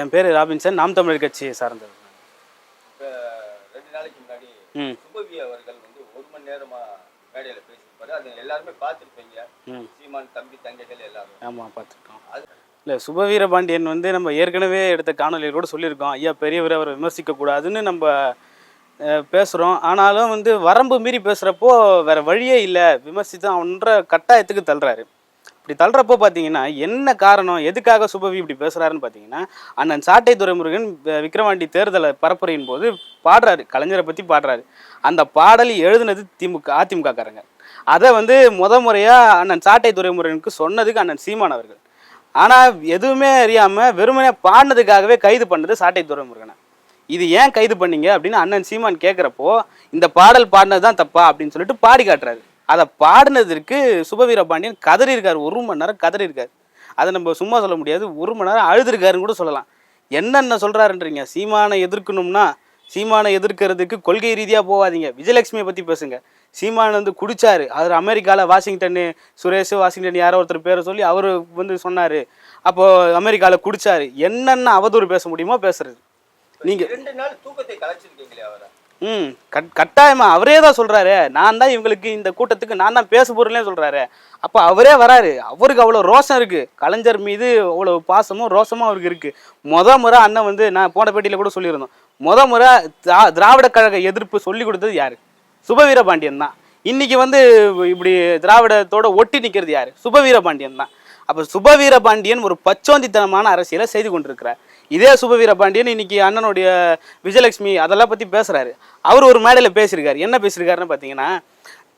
என் பேர் ராபின்சன். நாம் தமிழர் கட்சியை சார்ந்தது ரெண்டு நாளைக்கு முன்னாடி சுபவி அவர்கள் வந்து ஒரு மணி நேரமா மேடையில பேசியிருப்பாரு. அது எல்லாருமே பார்த்துருப்பீங்க. சீமான் தம்பி தங்கைகள் எல்லாரும். ஆமாம் பார்த்துருக்கோம். அது இல்லை சுபவீர பாண்டியன் வந்து நம்ம ஏற்கனவே எடுத்த காணொலியில் கூட சொல்லியிருக்கோம். ஐயா பெரியவர் அவரை விமர்சிக்கக்கூடாதுன்னு நம்ம பேசுகிறோம் ஆனாலும் வந்து வரம்பு மீறி பேசுகிறப்போ வேற வழியே இல்லை. விமர்சித்து அவன்ற கட்டாயத்துக்கு தள்ளுறாரு. இப்படி தள்ளுறப்போ பார்த்தீங்கன்னா என்ன காரணம் எதுக்காக சுபவி இப்படி பேசுகிறாருன்னு பார்த்தீங்கன்னா அண்ணன் சாட்டை துரைமுருகன் விக்ரவாண்டி தேர்தலை பரப்புரையின் போது பாடுறாரு. கலைஞரை பற்றி பாடுறாரு. அந்த பாடல் எழுதுனது திமுக அதிமுக காரங்க அதை வந்து முத முறையாக அண்ணன் சாட்டை துரைமுருகனுக்கு சொன்னதுக்கு அண்ணன் சீமான் அவர்கள். ஆனால் எதுவுமே அறியாமல் வெறுமனே பாடினதுக்காகவே கைது பண்ணது சாட்டை துரைமுருகனை இது ஏன் கைது பண்ணீங்க? அப்படின்னு அண்ணன் சீமான் கேட்குறப்போ இந்த பாடல் பாடினது தான் தப்பா அப்படின்னு சொல்லிட்டு பாடி காட்டுறாரு. அதை பாடினதற்கு சுபவீர பாண்டியன் கதறி இருக்கார் ஒரு மணி நேரம் கதறி இருக்கார் அதை நம்ம சும்மா சொல்ல முடியாது. ஒரு மணி நேரம் அழுதுருக்காருன்னு கூட சொல்லலாம். என்னென்ன சொல்கிறாருன்றீங்க சீமானை எதிர்க்கணும்னா சீமானை எதிர்க்கிறதுக்கு கொள்கை ரீதியாக போகாதீங்க. விஜயலட்சுமியை பற்றி பேசுங்க. சீமான் வந்து குடிச்சாரு. அவர் அமெரிக்காவில் வாஷிங்டன்னு சுரேஷ் வாஷிங்டன் யாரோ ஒருத்தர் பேரை சொல்லி அவர் வந்து சொன்னார். அப்போது அமெரிக்காவில் குடிச்சாரு. என்னென்ன அவதூறு பேச முடியுமோ பேசுறது. நீங்கள் ரெண்டு நாள் தூக்கத்தை கலைச்சிருக்கீங்களே அவரை. ம் கட் கட்டாயமா. அவரே தான் சொல்றாரு. நான் தான் இவங்களுக்கு இந்த கூட்டத்துக்கு நான் தான் பேச போறேன்னே சொல்றாரு. அப்போ அவரே வராரு. அவருக்கு அவ்வளோ ரோஷம் இருக்கு. கலைஞர் மீது அவ்வளோ பாசமும் ரோஷமும் அவருக்கு இருக்கு. முத முறை அண்ணன் வந்து நான் போன பேட்டியில் கூட சொல்லியிருந்தோம். முத முறை திரா- திராவிட கழக எதிர்ப்பு சொல்லி கொடுத்தது யாரு? சுபவீர பாண்டியன் தான். இன்னைக்கு வந்து இப்படி திராவிடத்தோட ஒட்டி நிற்கிறது யாரு? சுபவீர பாண்டியன் தான். அப்போ சுபவீர பாண்டியன் ஒரு பச்சோந்தித்தனமான அரசியலை செய்து கொண்டிருக்கிறார். இதே சுபவீர பாண்டியன் இன்னைக்கு அண்ணனுடைய விஜயலட்சுமி அதெல்லாம் பற்றி பேசுகிறாரு அவர் ஒரு மேடையில் பேசியிருக்காரு. என்ன பேசியிருக்காருன்னு பார்த்தீங்கன்னா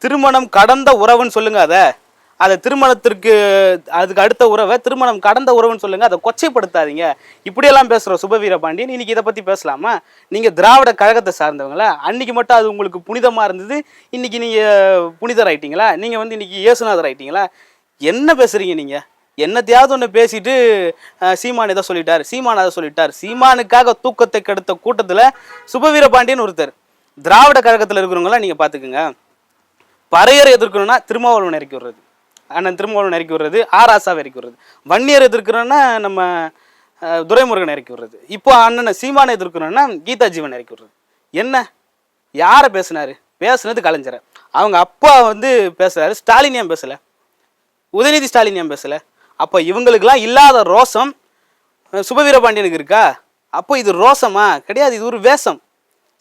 திருமணம் கடந்த உறவுன்னு சொல்லுங்க அதை. அதை திருமணத்திற்கு அதுக்கு அடுத்த உறவை திருமணம் கடந்த உறவுன்னு சொல்லுங்கள் அதை கொச்சைப்படுத்தாதீங்க. இப்படியெல்லாம் பேசுகிற சுபவீர பாண்டியன் இன்றைக்கி இதை பற்றி பேசலாமா? நீங்கள் திராவிட கழகத்தை சார்ந்தவங்களா? அன்றைக்கி மட்டும் அது உங்களுக்கு புனிதமாக இருந்தது. இன்னைக்கு நீங்கள் புனிதர் ஆயிட்டீங்களா? நீங்கள் வந்து இன்றைக்கி இயேசுநாதர் ஆயிட்டீங்களா? என்ன பேசுறீங்க நீங்கள் என்னத்தையாவது ஒன்று பேசிட்டு சீமான் இதை சொல்லிட்டார். சீமான் அதை சொல்லிட்டார். சீமானுக்காக தூக்கத்தை கெடுத்த கூட்டத்தில் சுபவீரபாண்டியன் ஒருத்தர். திராவிட கழகத்தில் இருக்கிறவங்களாம் நீங்கள் பார்த்துக்குங்க பறையரை எதிர்க்கணும்னா திருமாவளவன் இறக்கி விடுறது. அண்ணன் திருமாவளவன் இறக்கி விடுறது. ஆராசாவை இறக்கி விடுறது. வன்னியர் எதிர்க்கிறோன்னா நம்ம துரைமுருகன் இறக்கி விடுறது. இப்போ அண்ணனை சீமானை எதிர்க்கிறோன்னா கீதா ஜீவன் இறக்கி விடுறது. என்ன? யாரை பேசுனாரு? பேசுனது கலைஞரை. அவங்க அப்பா வந்து பேசுறாரு. ஸ்டாலின் ஏன் பேசலை? உதயநிதி ஸ்டாலின் ஏன் பேசலை? அப்போ இவங்களுக்கெல்லாம் இல்லாத ரோசம் சுபவீரபாண்டியனுக்கு இருக்கா? அப்போ இது ரோசமா கிடையாது இது ஒரு வேஷம்.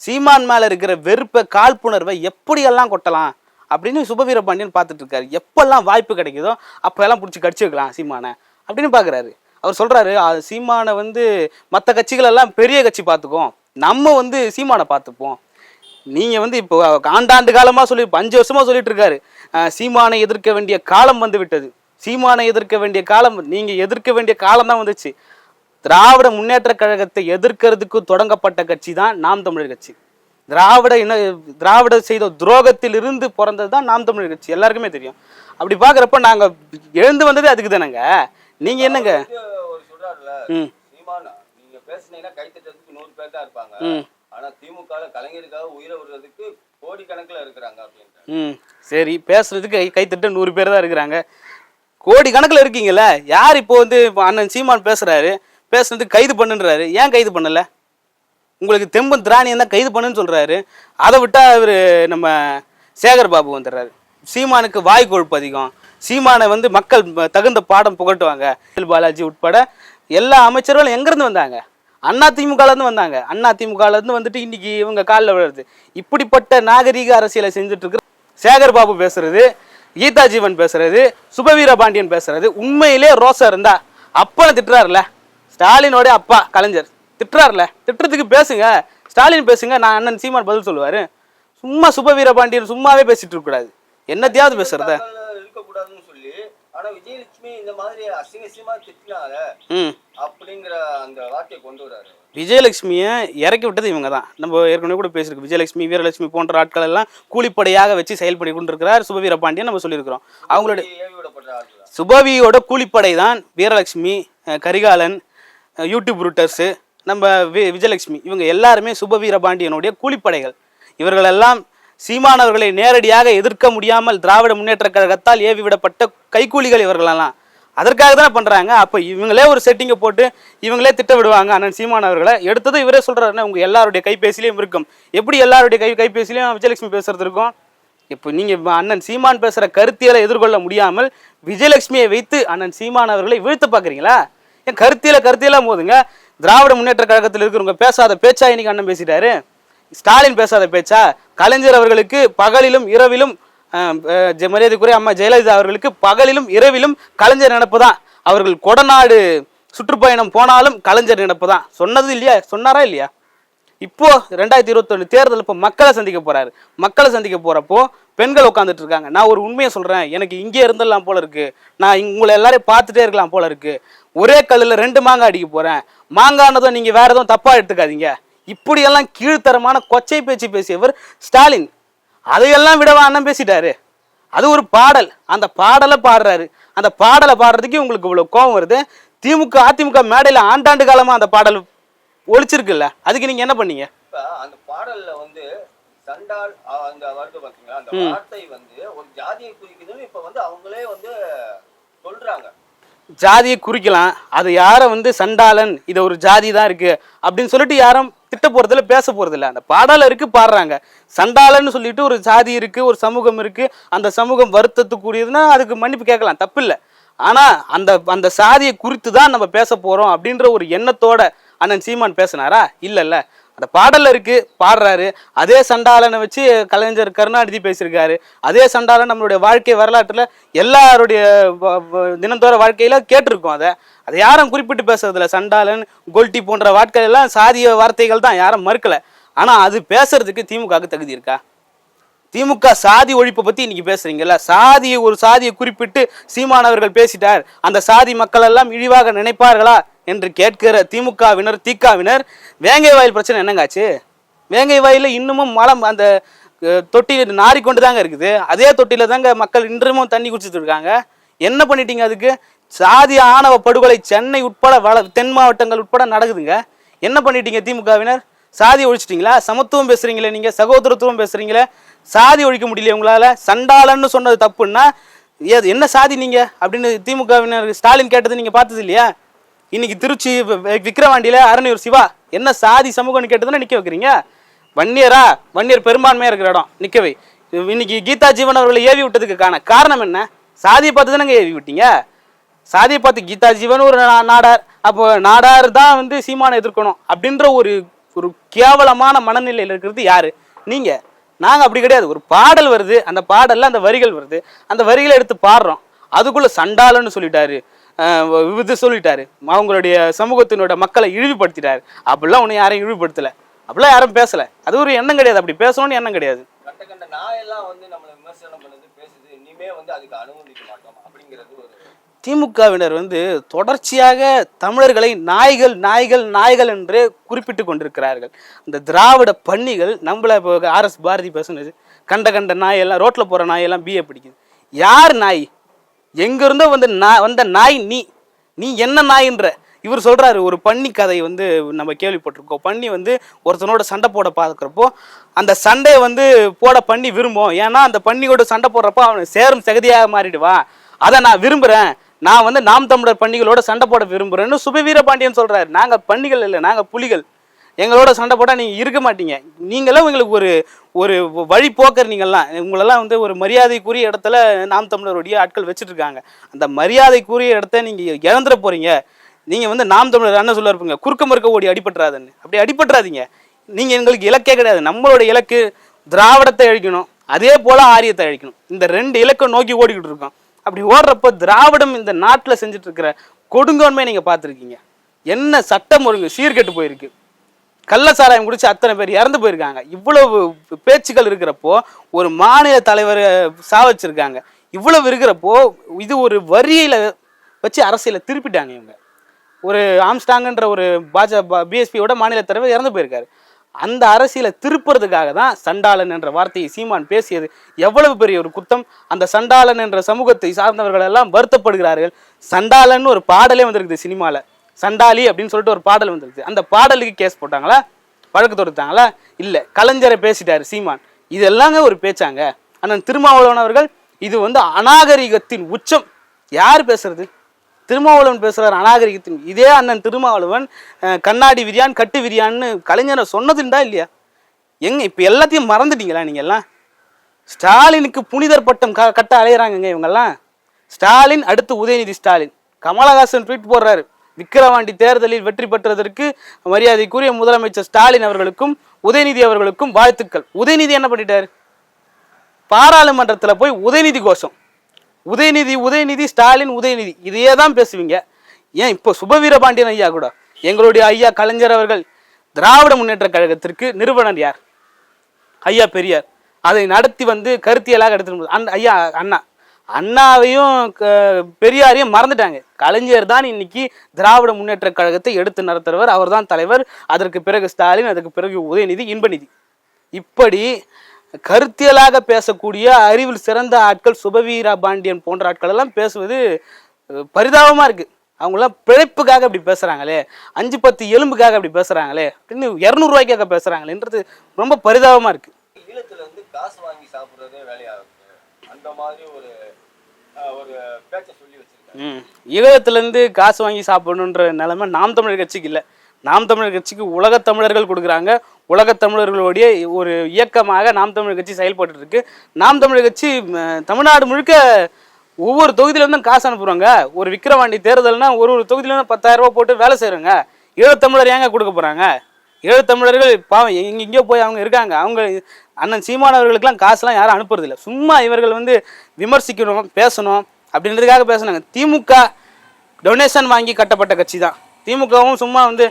சீமான் மேலே இருக்கிற வெறுப்பை காழ்ப்புணர்வை எப்படியெல்லாம் கொட்டலாம் அப்படின்னு சுபவீர பாண்டியன் பார்த்துட்டு இருக்காரு எப்பெல்லாம் வாய்ப்பு கிடைக்குதோ அப்போல்லாம் பிடிச்சி கடிச்சு வைக்கலாம் சீமானை அப்படின்னு பார்க்குறாரு. அவர் சொல்கிறாரு சீமானை வந்து மற்ற கட்சிகளெல்லாம் பெரிய கட்சி பார்த்துக்கும். நம்ம வந்து சீமானை பார்த்துப்போம். நீங்கள் வந்து இப்போ ஆண்டாண்டு காலமாக சொல்லி அஞ்சு வருஷமாக சொல்லிட்டு இருக்காரு சீமானை எதிர்க்க வேண்டிய காலம் வந்து விட்டது. சீமானை எதிர்க்க வேண்டிய காலம் நீங்கள் எதிர்க்க வேண்டிய காலம் தான் வந்துச்சு. திராவிட முன்னேற்ற கழகத்தை எதிர்க்கிறதுக்கு தொடங்கப்பட்ட கட்சி தான் நாம் தமிழர் கட்சி. திராவிட இன திராவிட செய்த துரோகத்தில் இருந்து பிறந்தது தான் நாம் தமிழர் கட்சி. எல்லாருக்குமே தெரியும். அப்படி பார்க்குறப்ப நாங்கள் எழுந்து வந்ததே அதுக்கு தானேங்க. நீங்கள் என்னங்க? ம். சரி பேசுறதுக்கு கை கைத்தட்ட நூறு பேர் தான் இருக்கிறாங்க. கோடி கணக்கில் இருக்கீங்கல்ல? யார் இப்போ வந்து இப்போ அண்ணன் சீமான் பேசுகிறாரு பேசுனது கைது பண்ணுன்றாரு. ஏன் கைது பண்ணலை? உங்களுக்கு தெம்பன் திராணியம் தான் கைது பண்ணுன்னு சொல்கிறாரு அதை விட்டால் அவர் நம்ம சேகர் பாபு வந்துடுறாரு. சீமானுக்கு வாய் கொழுப்பு அதிகம். சீமானை வந்து மக்கள் தகுந்த பாடம் புகட்டுவாங்க. பாலாஜி உட்பட எல்லா அமைச்சர்களும் எங்கேருந்து வந்தாங்க? அண்ணா திமுகலேருந்து வந்தாங்க. அண்ணா திமுகலேருந்து வந்துட்டு இன்னைக்கு இவங்க காலில் விழுறது. இப்படிப்பட்ட நாகரீக அரசியலை செஞ்சுட்டு இருக்கிற சேகர் பாபு பேசுறது. கீதா ஜீவன் பேசுறது சுபவீர பாண்டியன் பேசுறது. உண்மையிலே ரோசா இருந்தா அப்பனை திட்டுறாருல ஸ்டாலினோட அப்பா கலைஞர். திட்டுறாருல திட்டுறதுக்கு பேசுங்க. ஸ்டாலின் பேசுங்க நான் அண்ணன் சீமான் பதில் சொல்லுவாரு. சும்மா சுபவீர பாண்டியன் சும்மாவே பேசிட்டு இருக்க கூடாது என்னத்தையாவது பேசுறத? ஆனா விஜயலட்சுமி இந்த மாதிரி அசிங்க அசிங்கமா திட்டினால ம். அப்படிங்கிற அந்த வார்த்தையை கொண்டு வராரு விஜயலட்சுமியை இறக்கி விட்டது இவங்க தான். நம்ம ஏற்கனவே கூட பேசியிருக்கோம். விஜயலட்சுமி வீரலட்சுமி போன்ற ஆட்கள் எல்லாம் கூலிப்படையாக வச்சு செயல்படி கொண்டிருக்கிறார் சுபவீர பாண்டியன் நம்ம சொல்லியிருக்கிறோம். அவங்களோட ஏவி விடப்பட்ட ஆட்கள் சுபவியோட கூலிப்படை தான் வீரலட்சுமி கரிகாலன் யூடியூப் ரூட்டர்ஸு நம்ம வி விஜயலட்சுமி. இவங்க எல்லாருமே சுபவீர பாண்டியனுடைய கூலிப்படைகள். இவர்களெல்லாம் சீமானவர்களை நேரடியாக எதிர்க்க முடியாமல் திராவிட முன்னேற்ற கழகத்தால் ஏவி விடப்பட்ட கைக்கூலிகள் இவர்களெல்லாம். அதற்காக தானே பண்ணுறாங்க அப்போ இவங்களே ஒரு செட்டிங்கை போட்டு இவங்களே திட்ட விடுவாங்க அண்ணன் சீமான் அவர்களை எடுத்தது இவரே சொல்றாருன்னா உங்கள் எல்லாருடைய கைபேசிலையும் இருக்கும். எப்படி எல்லாருடைய கை கைபேசிலையும் விஜயலட்சுமி பேசுறது இருக்கும்? இப்போ நீங்கள் அண்ணன் சீமான் பேசுகிற கருத்தியலை எதிர்கொள்ள முடியாமல் விஜயலட்சுமியை வைத்து அண்ணன் சீமான் அவர்களை பார்க்குறீங்களா? பாக்குறீங்களா ஏன் கருத்தியல கருத்தியெல்லாம் போதுங்க திராவிட முன்னேற்ற கழகத்தில் இருக்கிறவங்க பேசாத பேச்சா இன்னைக்கு அண்ணன் பேசிட்டாரு. ஸ்டாலின் பேசாத பேச்சா? கலைஞர் அவர்களுக்கு பகலிலும் இரவிலும் மரியாதைக்குரிய அம்மா ஜெயலலிதா அவர்களுக்கு பகலிலும் இரவிலும் கலைஞர் நினப்பு தான். அவர்கள் கொடநாடு சுற்றுப்பயணம் போனாலும் கலைஞர் நினப்பு தான். சொன்னது இல்லையா? சொன்னாரா இல்லையா? இப்போ ரெண்டாயிரத்தி இருபத்தொன்னு தேர்தல் இப்போ மக்களை சந்திக்க போறாரு. மக்களை சந்திக்க போறப்போ பெண்கள் உட்காந்துட்டு இருக்காங்க. நான் ஒரு உண்மையை சொல்றேன். எனக்கு இங்கே இருந்துடலாம் போல இருக்கு. நான் உங்களை எல்லாரையும் பார்த்துட்டே இருக்கலாம் போல இருக்கு. ஒரே கல்லில் ரெண்டு மாங்காய் அடிக்க போறேன். மாங்கானதும் நீங்க வேற எதுவும் தப்பா எடுத்துக்காதீங்க. இப்படியெல்லாம் கீழ்த்தரமான கொச்சை பேச்சு பேசியவர் ஸ்டாலின். அதையெல்லாம் விடவா அண்ணன் பேசிட்டாரு. அது ஒரு பாடல். அந்த பாடலை பாடுறாரு. அந்த பாடலை பாடுறதுக்கு உங்களுக்கு இவ்வளவு கோபம் வருது. திமுக அதிமுக மேடையில ஆண்டாண்டு காலமா அந்த பாடல் ஒழிச்சிருக்குல்ல அதுக்கு நீங்க என்ன பண்ணீங்க? அந்த பாடல்ல வந்து சண்டால் அந்த வருது பாத்தீங்களா? அந்த வார்த்தை வந்து ஒரு ஜாதியை குறிக்குதுன்னு இப்ப வந்து அவங்களே வந்து சொல்றாங்க. ஜாதியை குறிக்கலாம். அது யாரை வந்து சண்டாளன் இது ஒரு ஜாதி தான் இருக்குது அப்படின்னு சொல்லிட்டு யாரும் திட்ட போகிறதில்ல பேச போகிறதில்ல அந்த பாடல இருக்குது பாடுறாங்க. சண்டாளன்னு சொல்லிட்டு ஒரு ஜாதி இருக்கு ஒரு சமூகம் இருக்குது அந்த சமூகம் வருத்தத்துக்குரியதுன்னா அதுக்கு மன்னிப்பு கேட்கலாம் தப்பு இல்லை அந்த அந்த சாதியை குறித்து தான் நம்ம பேச போகிறோம் அப்படின்ற ஒரு எண்ணத்தோட அண்ணன் சீமான் பேசினாரா? இல்லைல்ல. அந்த பாடலில் இருக்கு பாடுறாரு. அதே சண்டாளனை வச்சு கலைஞர் கருணாநிதி பேசியிருக்காரு. அதே சண்டாளன் நம்மளுடைய வாழ்க்கை வரலாற்றில் எல்லாருடைய வ- வ- தினந்தோற வாழ்க்கையில கேட்டிருக்கோம் அதை. அதை யாரும் குறிப்பிட்டு பேசுறதில்ல. சண்டாளன் கோல்டி போன்ற வாட்கள் எல்லாம் சாதிய வார்த்தைகள் தான் யாரும் மறுக்கலை. ஆனால் அது பேசுறதுக்கு திமுகவுக்கு தகுதி இருக்கா? திமுக சாதி ஒழிப்பை பற்றி இன்னைக்கு பேசுறீங்கல்ல. சாதியை ஒரு சாதியை குறிப்பிட்டு சீமானவர்கள் பேசிட்டார். அந்த சாதி மக்கள் எல்லாம் இழிவாக நினைப்பார்களா? என்று கேட்கிற திமுகவினர் திகாவினர் வேங்கை வாயில் பிரச்சனை என்னங்காச்சு? வேங்கை வாயில் இன்னமும் மலம் அந்த தொட்டியில் தொட்டி நாறிக்கொண்டு தாங்க இருக்குது. அதே தொட்டியில் தாங்க மக்கள் இன்றுமும் தண்ணி குடிச்சிட்டு இருக்காங்க. என்ன பண்ணிட்டீங்க அதுக்கு? சாதி ஆணவ படுகொலை சென்னை உட்பட வள தென் மாவட்டங்கள் உட்பட நடக்குதுங்க. என்ன பண்ணிட்டீங்க திமுகவினர்? சாதி ஒழிச்சிட்டிங்களா? சமத்துவம் பேசுறீங்களே நீங்கள் சகோதரத்துவம் பேசுறீங்களே? சாதி ஒழிக்க முடியல உங்களால்? சண்டாளன்னு சொன்னது தப்புன்னா ஏது என்ன சாதி நீங்கள் அப்படின்னு திமுகவினர் ஸ்டாலின் கேட்டது நீங்கள் பார்த்தது இல்லையா? இன்னைக்கு திருச்சி விக்கிரவாண்டியில அரணியூர் சிவா என்ன சாதி சமூகம்னு கேட்டதுன்னா நிக்க வைக்கிறீங்க. வன்னியரா? வன்னியர் பெரும்பான்மையா இருக்கிற இடம். நிக்கவை இன்னைக்கு கீதா ஜீவன் அவர்களை ஏவி விட்டதுக்கான காரணம் என்ன? சாதியை பார்த்து தானங்க ஏவி விட்டீங்க. சாதியை பார்த்து கீதா ஜீவன் ஒரு நா- நாடார். அப்போ நாடார் தான் வந்து சீமானை எதிர்க்கணும் அப்படின்ற ஒரு ஒரு கேவலமான மனநிலையில் இருக்கிறது யாரு? நீங்க. நாங்கள் அப்படி கிடையாது. ஒரு பாடல் வருது. அந்த பாடல்ல அந்த வரிகள் வருது. அந்த வரிகளை எடுத்து பாடுறோம். அதுக்குள்ள சண்டாளன்னு சொல்லிட்டாரு. இது சொல்லிட்டாரு. அவங்களுடைய சமூகத்தினோட மக்களை இழிவுபடுத்திட்டாரு. அப்படிலாம் ஒன்றும் யாரையும் இழிவுபடுத்தல. அப்படிலாம் யாரும் பேசல. அது ஒரு எண்ணம் கிடையாது. அப்படி பேசணும்னு எண்ணம் கிடையாது. திமுகவினர் வந்து தொடர்ச்சியாக தமிழர்களை நாய்கள் நாய்கள் நாய்கள் என்று குறிப்பிட்டு கொண்டிருக்கிறார்கள். இந்த திராவிட பன்னிகள் நம்மள இப்போ ஆர்எஸ் பாரதி பேசுனது கண்ட கண்ட நாயெல்லாம் ரோட்ல போற நாயெல்லாம் பிஏ பிடிக்குது. யார் நாய்? எங்கேருந்தோ வந்து நான் வந்த நாய் நீ நீ என்ன நாயின்ற. இவர் சொல்கிறாரு ஒரு பன்னி கதை வந்து நம்ம கேள்விப்பட்டிருக்கோம். பன்னி வந்து ஒருத்தனோட சண்டை போட பார்க்குறப்போ அந்த சண்டையை வந்து போட பண்ணி விரும்பும். ஏன்னா அந்த பன்னியோட சண்டை போடுறப்போ அவனுக்கு சேரும் சகதியாக மாறிடுவான். அதை நான் விரும்புகிறேன் நான் வந்து நாம் தமிழர் பண்டிகளோட சண்டை போட விரும்புகிறேன்னு சுபவீர பாண்டியன் சொல்கிறாரு நாங்கள் பண்டிகள் இல்லை நாங்கள் புலிகள். எங்களோட சண்டை போட்டால் நீங்கள் இருக்க மாட்டீங்க. நீங்களும் எங்களுக்கு ஒரு ஒரு வழி போக்கர் நீங்கள்லாம். உங்களெல்லாம் வந்து ஒரு மரியாதைக்குரிய இடத்துல நாம் தமிழருடைய ஆட்கள் வச்சுட்டு இருக்காங்க அந்த மரியாதைக்குரிய இடத்த நீங்கள் இழந்துட போகிறீங்க நீங்கள் வந்து நாம் தமிழர் என்ன சொல்ல இருப்பீங்க? குறுக்க மறுக்க ஓடி அடிபட்டுறாதுன்னு. அப்படி அடிபட்டுறாதீங்க. நீங்கள் எங்களுக்கு இலக்கே கிடையாது. நம்மளோட இலக்கு திராவிடத்தை அழிக்கணும். அதே போல் ஆரியத்தை அழிக்கணும். இந்த ரெண்டு இலக்கை நோக்கி ஓடிக்கிட்டு இருக்கோம். அப்படி ஓடுறப்போ திராவிடம் இந்த நாட்டில் செஞ்சுட்டு இருக்கிற நீங்கள் பார்த்துருக்கீங்க. என்ன சட்டம் ஒழுங்கு சீர்கெட்டு போயிருக்கு. கள்ள சாராயம் குடிச்சு அத்தனை பேர் இறந்து போயிருக்காங்க. இவ்வளவு பேச்சுக்கள் இருக்கிறப்போ ஒரு மாநில தலைவரை சாவச்சிருக்காங்க. இவ்வளவு இருக்கிறப்போ இது ஒரு வரியில வச்சு அரசியலை திருப்பிட்டாங்க இவங்க. ஒரு ஆம்ஸ்டாங்கன்ற ஒரு பாஜக பிஎஸ்பியோட மாநில தலைவர் இறந்து போயிருக்காரு. அந்த அரசியலை திருப்புறதுக்காக தான் சண்டாளன் என்ற வார்த்தையை சீமான் பேசியது. எவ்வளவு பெரிய ஒரு குத்தம். அந்த சண்டாளன் என்ற சமூகத்தை சார்ந்தவர்கள் எல்லாம் வருத்தப்படுகிறார்கள். சண்டாளன் ஒரு பாடலே வந்திருக்குது சினிமாவில் சண்டாலி அப்படின்னு சொல்லிட்டு ஒரு பாடல் வந்துருச்சு. அந்த பாடலுக்கு கேஸ் போட்டாங்களா? வழக்கு தொடுத்தாங்களா? இல்லை. கலைஞரை பேசிட்டாரு சீமான். இதெல்லாங்க ஒரு பேச்சாங்க. அண்ணன் திருமாவளவன் அவர்கள் இது வந்து அநாகரிகத்தின் உச்சம். யார் பேசுறது? திருமாவளவன் பேசுகிறார் அநாகரிகத்தின். இதே அண்ணன் திருமாவளவன் கண்ணாடி விரியான் கட்டு விரியான்னு கலைஞரை சொன்னதுண்டா இல்லையா? எங்க இப்போ எல்லாத்தையும் மறந்துட்டீங்களா நீங்கள் எல்லாம் ஸ்டாலினுக்கு புனிதர் பட்டம் க கட்ட அலையிறாங்கங்க இவங்கெல்லாம். ஸ்டாலின் அடுத்து உதயநிதி ஸ்டாலின். கமலஹாசன் ட்வீட் போடுறாரு. விக்கிரவாண்டி தேர்தலில் வெற்றி பெற்றதற்கு மரியாதைக்குரிய முதலமைச்சர் ஸ்டாலின் அவர்களுக்கும் உதயநிதி அவர்களுக்கும் வாழ்த்துக்கள். உதயநிதி என்ன பண்ணிட்டார்? பாராளுமன்றத்தில் போய் உதயநிதி கோஷம். உதயநிதி உதயநிதி ஸ்டாலின் உதயநிதி. இதையே தான் பேசுவீங்க. ஏன் இப்போ சுபவீரபாண்டியன் ஐயா கூட? எங்களுடைய ஐயா கலைஞர் அவர்கள் திராவிட முன்னேற்ற கழகத்திற்கு நிறுவனர் யார்? ஐயா பெரியார். அதை நடத்தி வந்து கருத்தியலாக எடுத்துட்டு அந்த ஐயா அண்ணா. அண்ணாவையும் க- பெரியாரையும் மறந்துட்டாங்க. கலைஞர் தான் இன்னைக்கு திராவிட முன்னேற்ற கழகத்தை எடுத்து நடத்துறவர். அவர்தான் தலைவர். அதற்கு பிறகு ஸ்டாலின் அதற்கு பிறகு உதயநிதி இன்பநிதி. இப்படி கருத்தியலாக பேசக்கூடிய அறிவில் சிறந்த ஆட்கள் சுபவீரா பாண்டியன் போன்ற ஆட்கள் எல்லாம் பேசுவது பரிதாபமாக இருக்குது அவங்களாம் பிழைப்புக்காக இப்படி பேசுகிறாங்களே அஞ்சு பத்து எலும்புக்காக அப்படி பேசுகிறாங்களே அப்படின்னு இரநூறுவாய்க்காக பேசுகிறாங்களேன்றது ரொம்ப பரிதாபமாக இருக்குது காசு வாங்கி சாப்பிட்றதே வேலையாக இருக்குது அந்த மாதிரி ஒரு ஈழத்துலேருந்து காசு வாங்கி சாப்பிடணுன்ற நிலைமை நாம் தமிழர் கட்சிக்கு இல்லை. நாம் தமிழர் கட்சிக்கு உலக தமிழர்கள் கொடுக்குறாங்க. உலக தமிழர்களுடைய ஒரு இயக்கமாக நாம் தமிழர் கட்சி செயல்பட்டு இருக்கு நாம் தமிழர் கட்சி தமிழ்நாடு முழுக்க ஒவ்வொரு தொகுதியிலேருந்தும் காசு அனுப்புறாங்க. ஒரு விக்கிரவாண்டி தேர்தல்னா ஒரு ஒரு தொகுதியிலேருந்து பத்தாயிரம் ரூபாய் போட்டு வேலை செய்றாங்க ஈழத்தமிழர் ஏங்க கொடுக்க போறாங்க? ஈழத்தமிழர்கள் பாவம் எங்க போய் அவங்க இருக்காங்க. அவங்க அண்ணன் சீமானவர்களுக்கெல்லாம் காசுலாம் யாரும் அனுப்புறது சும்மா இவர்கள் வந்து விமர்சிக்கணும் பேசணும் அப்படின்றதுக்காக பேசினாங்க. திமுக டொனேஷன் வாங்கி கட்டப்பட்ட கட்சி தான் திமுகவும் சும்மா வந்து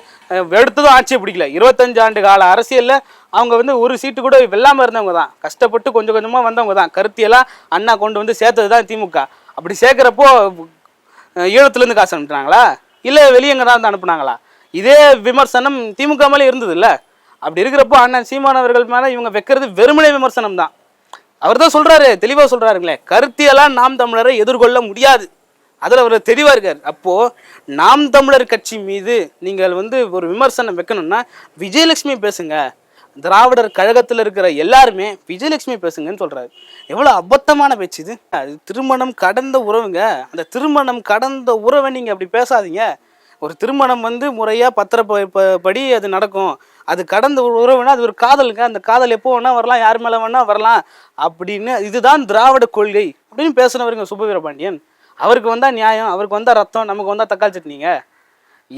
எடுத்ததும் ஆட்சியை பிடிக்கல. இருபத்தஞ்சு ஆண்டு கால அரசியலில் அவங்க வந்து ஒரு சீட்டு கூட வெல்லாம இருந்தவங்க தான் கஷ்டப்பட்டு கொஞ்சம் கொஞ்சமாக வந்தவங்க தான் கருத்தியெல்லாம் அண்ணா கொண்டு வந்து சேர்த்தது தான் திமுக. அப்படி சேர்க்குறப்போ ஈழத்துலேருந்து காசு அனுப்புனாங்களா? இல்லை வெளியங்க தான் வந்து அனுப்புனாங்களா? இதே விமர்சனம் திமுக மேலே இருந்தது இல்லை அப்படி இருக்கிறப்போ அண்ணன் சீமானவர்கள் மேலே இவங்க வைக்கிறது வெறுமனை விமர்சனம் தான். அவர் தான் சொல்கிறாரு தெளிவாக சொல்கிறாருங்களே கருத்தியெல்லாம் நாம் தமிழரை எதிர்கொள்ள முடியாது. அதில் அவர் தெளிவாக இருக்கார். அப்போது நாம் தமிழர் கட்சி மீது நீங்கள் வந்து ஒரு விமர்சனம் வைக்கணும்னா விஜயலட்சுமி பேசுங்க. திராவிடர் கழகத்தில் இருக்கிற எல்லாருமே விஜயலட்சுமி பேசுங்கன்னு சொல்கிறாரு எவ்வளோ அபத்தமான பேச்சு இது. அது திருமணம் கடந்த உறவுங்க. அந்த திருமணம் கடந்த உறவை நீங்கள் அப்படி பேசாதீங்க. ஒரு திருமணம் வந்து முறையாக பத்திரப்படி படி அது நடக்கும். அது கடந்த ஒரு உறவுனா அது ஒரு காதலுங்க. அந்த காதல் எப்போ வேணா வரலாம் யார் மேலே வேணா வரலாம் அப்படின்னு இதுதான் திராவிட கொள்கை அப்படின்னு பேசினவருங்க சுபவீரபாண்டியன் அவருக்கு வந்தால் நியாயம் அவருக்கு வந்தால் ரத்தம் நமக்கு வந்தால் தக்காளி சட்னிங்க.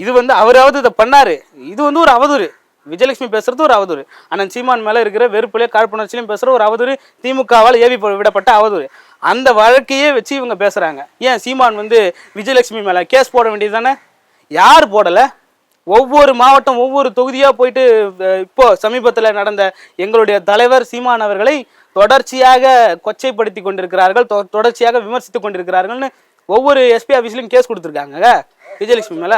இது வந்து அவராவது இதை பண்ணார். இது வந்து ஒரு அவதூறு. விஜயலட்சுமி பேசுறது ஒரு அவதூறு. ஆனால் சீமான் மேலே இருக்கிற வெறுப்புலயே காழ்ப்புணர்ச்சியிலையும் பேசுற ஒரு அவதூறு. திமுகவால் ஏவி விடப்பட்ட அவதூறு. அந்த வழக்கையே வச்சு இவங்க பேசுகிறாங்க ஏன் சீமான் வந்து விஜயலட்சுமி மேலே கேஸ் போட வேண்டியது தானே? யார் போடல? ஒவ்வொரு மாவட்டம் ஒவ்வொரு தொகுதியா போயிட்டு இப்போ சமீபத்துல நடந்த எங்களுடைய தலைவர் சீமான் அவர்களை தொடர்ச்சியாக கொச்சைப்படுத்தி கொண்டிருக்கிறார்கள் தொடர்ச்சியாக விமர்சித்துக் கொண்டிருக்கிறார்கள்னு ஒவ்வொரு எஸ்பி ஆஃபீஸ்லயும் கேஸ் கொடுத்துருக்காங்க. விஜயலட்சுமி மேல?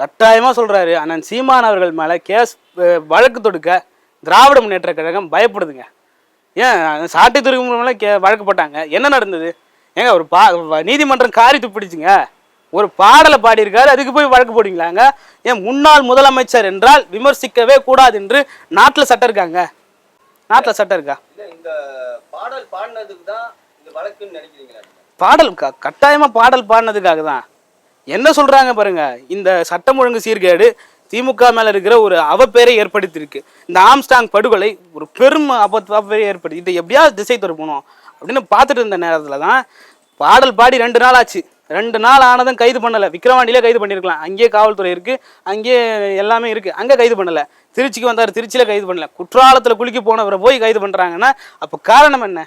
கட்டாயமா சொல்றாரு. அண்ணன் சீமான் அவர்கள் மேல கேஸ் வழக்கு தொடுக்க திராவிட முன்னேற்ற கழகம் பயப்படுதுங்க. ஏன் சாட்டை துறைமுகம் மேல கே வழக்கு போட்டாங்க. என்ன நடந்தது? ஏங்க ஒரு பா நீதிமன்றம் காரி துப்பிடுச்சுங்க. ஒரு பாடலை பாடியிருக்காரு அதுக்கு போய் வழக்கு போடுவீங்களாங்க? ஏன் முன்னாள் முதலமைச்சர் என்றால் விமர்சிக்கவே கூடாது என்று நாட்டில் சட்டம் இருக்காங்க. நாட்டில் சட்டம் இருக்கா? இந்த பாடல் பாடினதுக்கு தான் இந்த வழக்குன்னு நினைக்கிறீங்களா? நீங்க? பாடல் க கட்டாயமா பாடல் பாடினதுக்காக தான். என்ன சொல்றாங்க பாருங்க இந்த சட்டம் ஒழுங்கு சீர்கேடு திமுக மேல இருக்கிற ஒரு அவப்பேரை ஏற்படுத்தியிருக்கு. இந்த ஆம்ஸ்டாங் படுகொலை ஒரு பெரும் அபத் அவப்பேரை ஏற்படுத்தி இதை எப்படியாவது திசை திருப்பணும் அப்படின்னு பார்த்துட்டு இருந்த நேரத்தில் தான் பாடல் பாடி ரெண்டு நாள் ஆச்சு. ரெண்டு நாள் ஆனதும் கைது பண்ணலை. விக்ரவாண்டியிலே கைது பண்ணியிருக்கலாம். அங்கேயே காவல்துறை இருக்குது அங்கேயே எல்லாமே இருக்குது அங்கே கைது பண்ணலை. திருச்சிக்கு வந்தார். திருச்சியில் கைது பண்ணல. குற்றாலத்தில் குளிக்க போனவரை போய் கைது பண்ணுறாங்கன்னா அப்போ காரணம் என்ன?